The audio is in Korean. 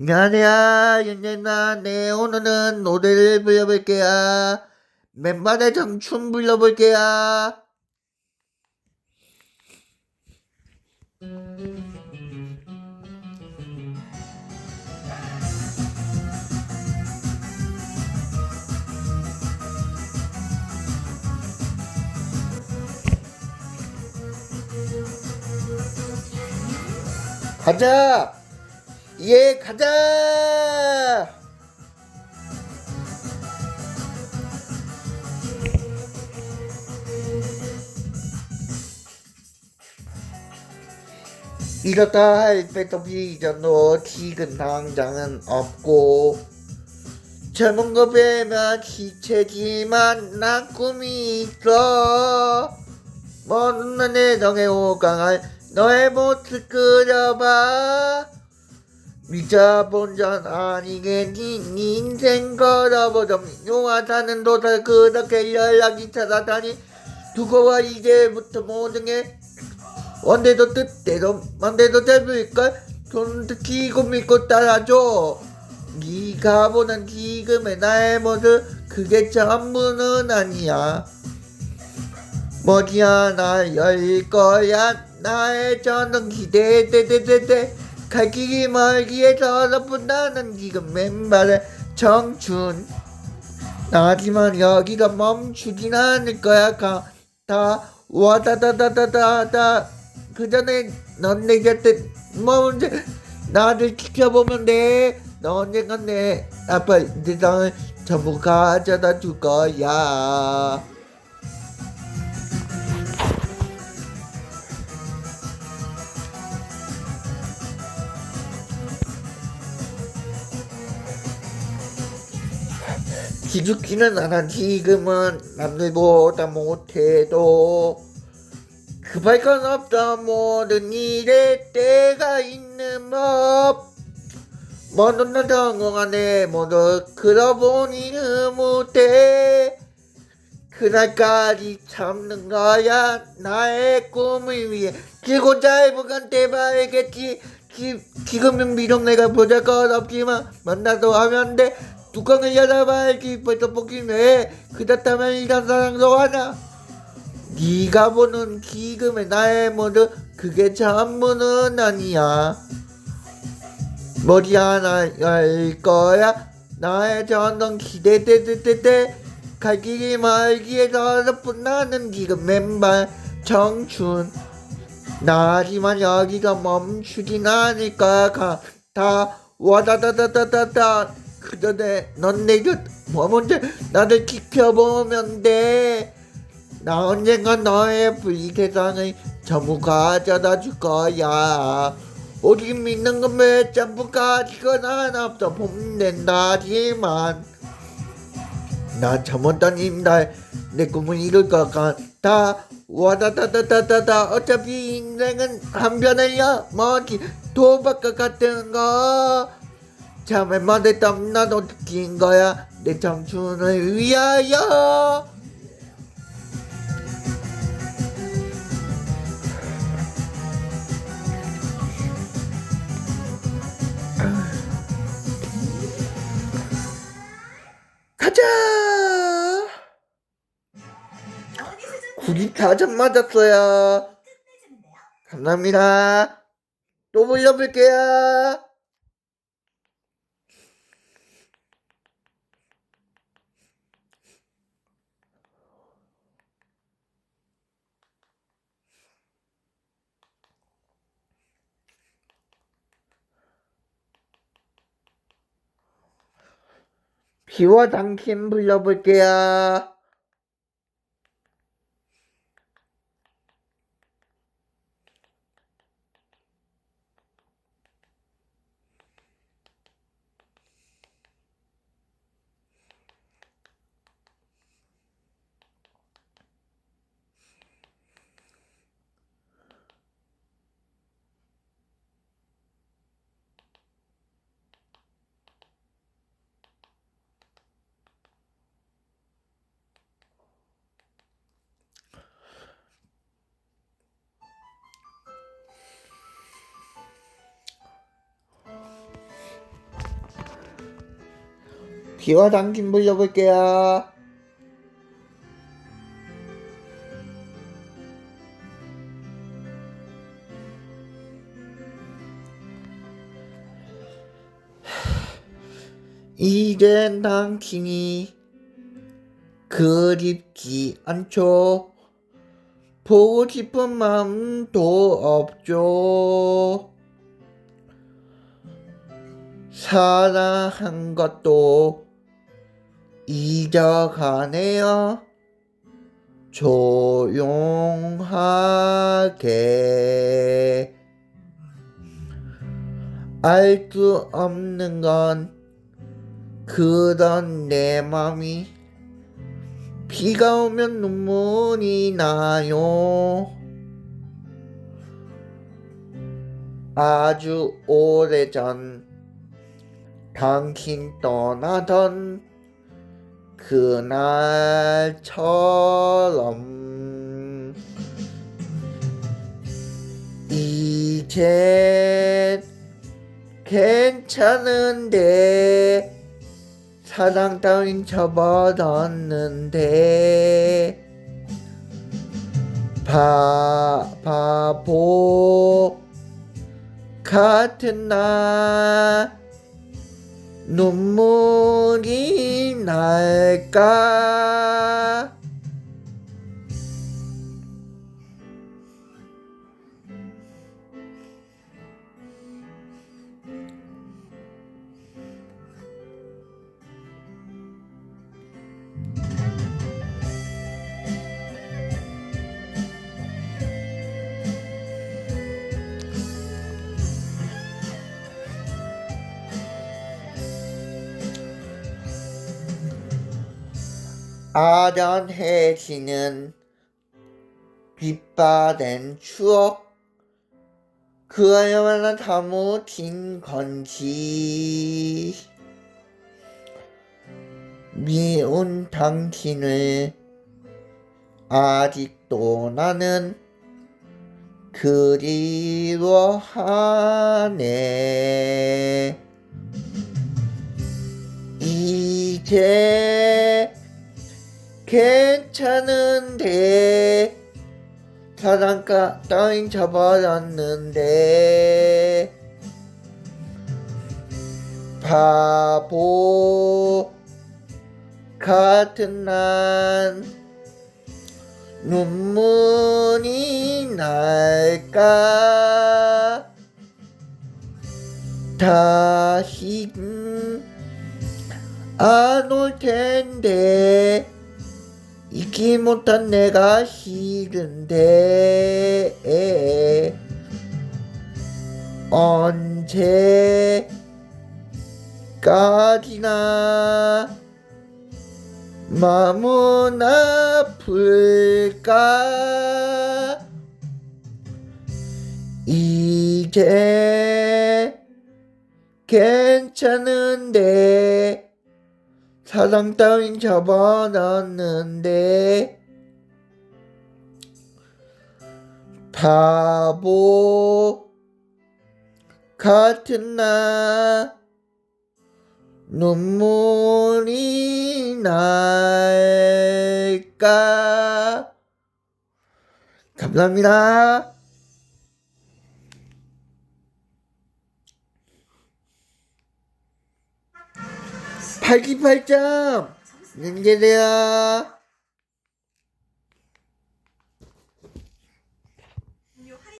안녕하세요, 윤재나. 네, 오늘은 노래를 불러볼게요. 맨발의 청춘 불러볼게요. 가자! 예, 가자! 이렇다 할 백도비 이전도 티근 당장은 없고 젊은 거 뵈면 기체지만 난 꿈이 있어 먼 눈에 정해 오강할 너의 모습 그려봐 미쳐본 전 아니겠니 네 인생 걸어보자 용화 사는 도살 그렇게 연락이 찾아다니. 두고 와 이제부터 모든 게 언제도 뜻대로 맘대로 될걸? 손 듣기고 믿고 따라줘. 네가 보는 지금의 나의 모습 그게 전부는 아니야. 하나 열 거야. 나의 저는 기대되되되되 갈 길이 멀기에 서러분다는 지금 맨발의 청춘. 하지만 여기가 멈추진 않을 거야. 가, 다 와다다다다다다. 그 전에 넌 내 곁에 머문데 나를 지켜보면 돼 너 언젠간 내 아빠 세상을 전부 가져다 줄 거야 기죽지는 않아 지금은 남들보다 못해도 급할 건 없다 모든 일에 때가 있는 법. 모든 날 성공하네 모두 그러보니 흐뭇해 그날까지 참는 거야 나의 꿈을 위해. 길고 짧은 건 때봐야겠지. 지, 지 금은 비록 내가 보잘 것 없지만 만나도 하면 돼 뚜껑을 열어봐야지 보긴 해 그렇다면 이런 사랑도 하나. 네가 보는 지금의 나의 모습 그게 전부는 아니야. 머리 하나 열 거야. 나의 전동 기대되되되되 갈 길이 멀기에 서러뿐 나는 지금 맨발 청춘. 나지만 여기가 멈추진 않을 거야. 가, 다 와다다다다다다 그 전에 넌 내곁 머문데 나를 지켜보면 돼. 나 언젠가 너의 불이 세상을 전부 가져다 줄 거야. 우리 믿는 건왜 전부 가지거나 하나 없어 봄된다지만. 나 잠못한 임날 내 꿈을 이룰 것 같아. 와다다다다다다. 어차피 인생은 한 편이야. 뭐지 도박과 같은 거 만에 땀나도 느낀 거야 내 청춘을 위하여 가자! 구리 다점 맞았어요. 감사합니다. 또 불러볼게요. 비와 당신 불러볼게요. 비와 당신 불러볼게요. 이젠 당신이 그립지 않죠. 보고 싶은 마음도 없죠. 사랑한 것도 잊어가네요. 조용하게 알 수 없는 건 그런 내 맘이 비가 오면 눈물이 나요. 아주 오래전 당신 떠나던 그날처럼 이젠 괜찮은데 사랑 따윈 접어뒀는데 바, 바보 같은 나 눈물이 날까 아련해지는 빛바랜 추억. 그야말로 사무친 건지. 미운 당신을 아직도 나는 그리워하네. 이제 괜찮은데. 사랑가 따윈 접어놨는데. 바보. 같은 난 눈물이 날까? 다시 안올 텐데 잊기 못한 내가 싫은데. 언제까지나 마음은 아플까? 이제 괜찮은데 사랑 따윈 접어놨는데 바보 같은 나 눈물이 날까 감사합니다. 안녕히 계세요.